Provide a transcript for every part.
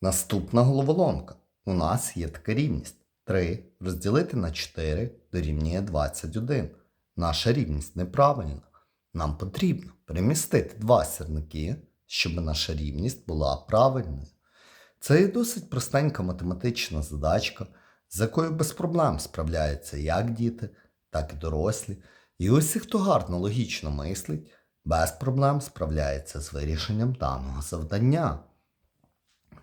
Наступна головоломка. У нас є така рівність. 3 розділити на 4 дорівнює 21. Наша рівність неправильна. Нам потрібно перемістити два сірники, щоб наша рівність була правильною. Це є досить простенька математична задачка, з якою без проблем справляються як діти, так і дорослі. І усі, хто гарно логічно мислить, без проблем справляється з вирішенням даного завдання.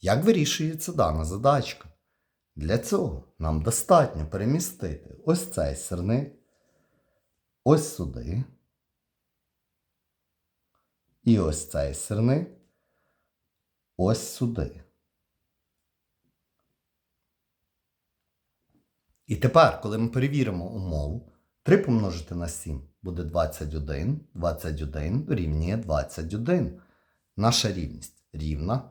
Як вирішується дана задачка? Для цього нам достатньо перемістити ось цей сирник, ось сюди. І ось цей сирник, ось сюди. І тепер, коли ми перевіримо умову, 3 помножити на 7 буде 21, 21 дорівнює 21. Наша рівність рівна,